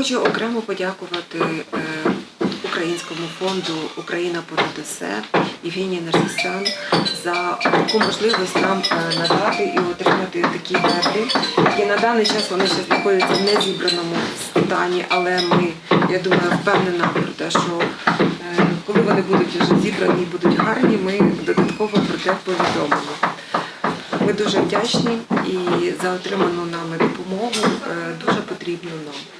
Хочу окремо подякувати е, Українському фонду Україна понад усе Євгенії Нарсісян за таку можливість нам е, надати і отримати такі меблі, які на даний час вони ще знаходяться в незібраному стані, але ми, я думаю, впевнена про те, що е, коли вони будуть вже зібрані і будуть гарні, ми додатково про це повідомимо. Ми дуже вдячні і за отриману нами допомогу дуже потрібну нам.